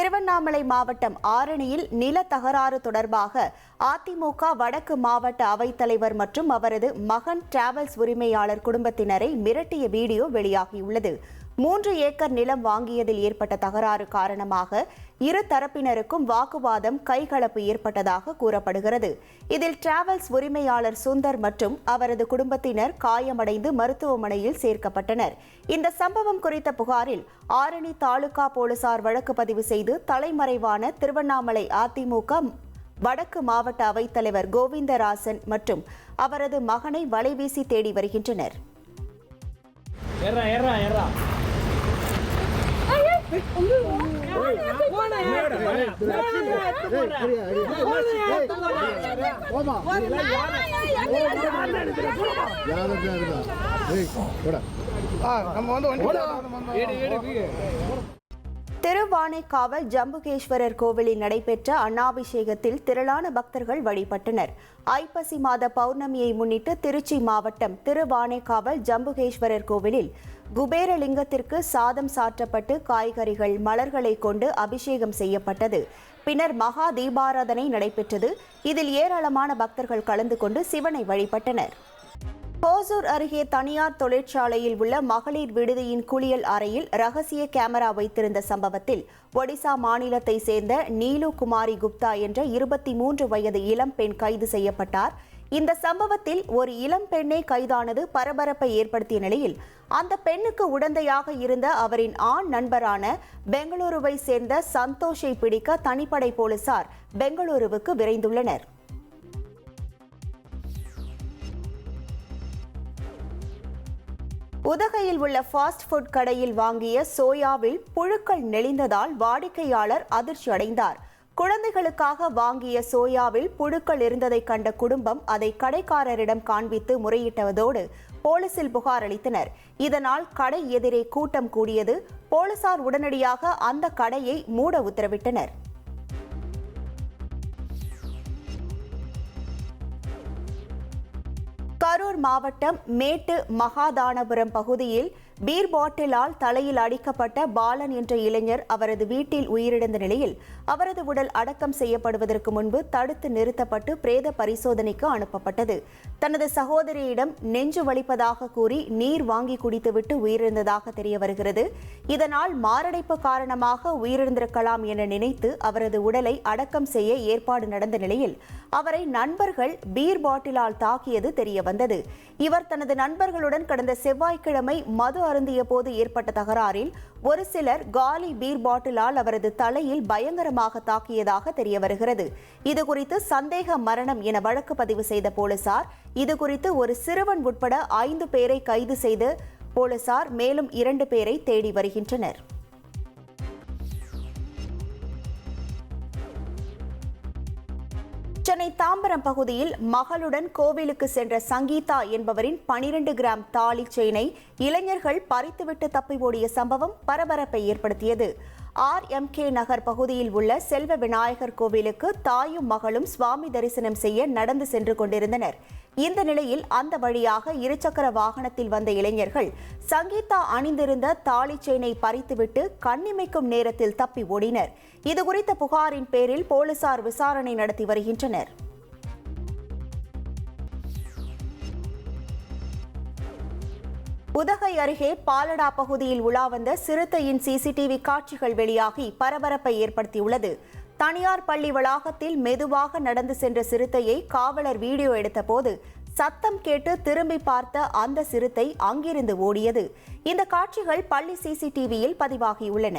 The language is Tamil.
திருவண்ணாமலை மாவட்டம் ஆரணியில் நில தகராறு தொடர்பாக அதிமுக வடக்கு மாவட்ட அவைத்தலைவர் மற்றும் அவரது மகன் டிராவல்ஸ் உரிமையாளர் குடும்பத்தினரை மிரட்டிய வீடியோ வெளியாகியுள்ளது. மூன்று ஏக்கர் நிலம் வாங்கியதில் ஏற்பட்ட தகராறு காரணமாக இரு தரப்பினருக்கும் வாக்குவாதம் கைகலப்பு ஏற்பட்டதாக கூறப்படுகிறது. இதில் டிராவல்ஸ் உரிமையாளர் சுந்தர் மற்றும் அவரது குடும்பத்தினர் காயமடைந்து மருத்துவமனையில் சேர்க்கப்பட்டனர். இந்த சம்பவம் குறித்த புகாரில் ஆரணி தாலுகா போலீசார் வழக்கு பதிவு செய்து தலைமறைவான திருவண்ணாமலை அதிமுக வடக்கு மாவட்ட அவைத்தலைவர் கோவிந்தராசன் மற்றும் அவரது மகனை வலைவீசி தேடி வருகின்றனர். திருவானைக்காவல் ஜம்புகேஸ்வரர் கோவிலில் நடைபெற்ற அன்னாபிஷேகத்தில் திரளான பக்தர்கள் வழிபட்டனர். ஐப்பசி மாத பௌர்ணமியை முன்னிட்டு திருச்சி மாவட்டம் திருவானைக்காவல் ஜம்புகேஸ்வரர் கோவிலில் குபேரலிங்கத்திற்கு சாதம் சாற்றப்பட்டு காய்கறிகள் மலர்களை கொண்டு அபிஷேகம் செய்யப்பட்டது. பின்னர் மகா தீபாராதனை நடைபெற்றது. இதில் ஏராளமான பக்தர்கள் கலந்து கொண்டு சிவனை வழிபட்டனர். போசூர் அருகே தனியார் தொழிற்சாலையில் உள்ள மகளிர் விடுதியின் குளியல் அறையில் ரகசிய கேமரா வைத்திருந்த சம்பவத்தில் ஒடிசா மாநிலத்தை சேர்ந்த நீலு குமாரி குப்தா என்ற இருபத்தி மூன்று வயது இளம் பெண் கைது செய்யப்பட்டார். இந்த சம்பவத்தில் ஒரு இளம் பெண்ணே கைதானது பரபரப்பை ஏற்படுத்திய நிலையில் அந்த பெண்ணுக்கு உடந்தையாக இருந்த அவரின் ஆண் நண்பரான பெங்களூருவை சேர்ந்த சந்தோஷை பிடிக்க தனிப்படை போலீசார் பெங்களூருவுக்கு விரைந்துள்ளனர். உதகையில் உள்ள ஃபாஸ்ட் ஃபுட் கடையில் வாங்கிய சோயாவில் புழுக்கள் நெளிந்ததால் வாடிக்கையாளர் அதிர்ச்சி அடைந்தார். குழந்தைகளுக்காக வாங்கிய சோயாவில் புழுக்கள் இருந்ததை கண்ட குடும்பம் அதை கடைக்காரரிடம் காண்பித்து முறையிட்டதோடு போலீசில் புகார் அளித்தனர். இதனால் கடை எதிரே கூட்டம் கூடியது. போலீசார் உடனடியாக அந்த கடையை மூட உத்தரவிட்டனர். கரூர் மாவட்டம் மேட்டு மகாதானபுரம் பகுதியில் பீர் பாட்டிலால் தலையில் அடிக்கப்பட்ட பாலன் என்ற இளைஞர் அவரது வீட்டில் உயிரிழந்த நிலையில் அவரது உடல் அடக்கம் செய்யப்படுவதற்கு முன்பு தடுத்து நிறுத்தப்பட்டு பிரேத பரிசோதனைக்கு அனுப்பப்பட்டது. தனது சகோதரியிடம் நெஞ்சு வலிப்பதாக கூறி நீர் வாங்கி குடித்துவிட்டு உயிரிழந்ததாக தெரிய வருகிறது. இதனால் மாரடைப்பு காரணமாக உயிரிழந்திருக்கலாம் என நினைத்து அவரது உடலை அடக்கம் செய்ய ஏற்பாடு நடந்த நிலையில் அவரை நண்பர்கள் பீர் பாட்டிலால் தாக்கியது தெரிய வந்தது. இவர் தனது நண்பர்களுடன் கடந்த செவ்வாய்க்கிழமை மது அருந்திய போது ஏற்பட்ட தகராறில் ஒரு சிலர் காலி பீர் பாட்டிலால் அவரது தலையில் பயங்கரமாக தாக்கியதாக தெரிய வருகிறது. இதுகுறித்து சந்தேக மரணம் என வழக்கு பதிவு செய்த போலீசார் இதுகுறித்து ஒரு சிறுவன் உட்பட ஐந்து பேரை கைது செய்து போலீசார் மேலும் இரண்டு பேரை தேடி வருகின்றனர். சென்னை தாம்பரம் பகுதியில் மகளுடன் கோவிலுக்கு சென்ற சங்கீதா என்பவரின் 12 கிராம் தாலி செயினை இளைஞர்கள் பறித்துவிட்டு தப்பி ஓடிய சம்பவம் பரபரப்பை ஏற்படுத்தியது. ஆர் எம் கே நகர் பகுதியில் உள்ள செல்வ விநாயகர் கோவிலுக்கு தாயும் மகளும் சுவாமி தரிசனம் செய்ய நடந்து சென்று கொண்டிருந்தனர். இந்த நிலையில் அந்த வழியாக இருசக்கர வாகனத்தில் வந்த இளைஞர்கள் சங்கீதா அணிந்திருந்த தாலி செயினை பறித்துவிட்டு கண்ணிமைக்கும் நேரத்தில் தப்பி ஓடினர். இதுகுறித்த புகாரின் பேரில் போலீசார் விசாரணை நடத்தி வருகின்றனர். உதகை அருகே பாலடா பகுதியில் உலா வந்த சிறுத்தையின் சிசிடிவி காட்சிகள் வெளியாகி பரபரப்பை ஏற்படுத்தியுள்ளது. தனியார் பள்ளி வளாகத்தில் மெதுவாக நடந்து சென்ற சிறுத்தையை காவலர் வீடியோ எடுத்தபோது சத்தம் கேட்டு திரும்பி பார்த்த அந்த சிறுத்தை அங்கிருந்து ஓடியது. இந்த காட்சிகள் பள்ளி சிசிடிவியில் பதிவாகியுள்ளன.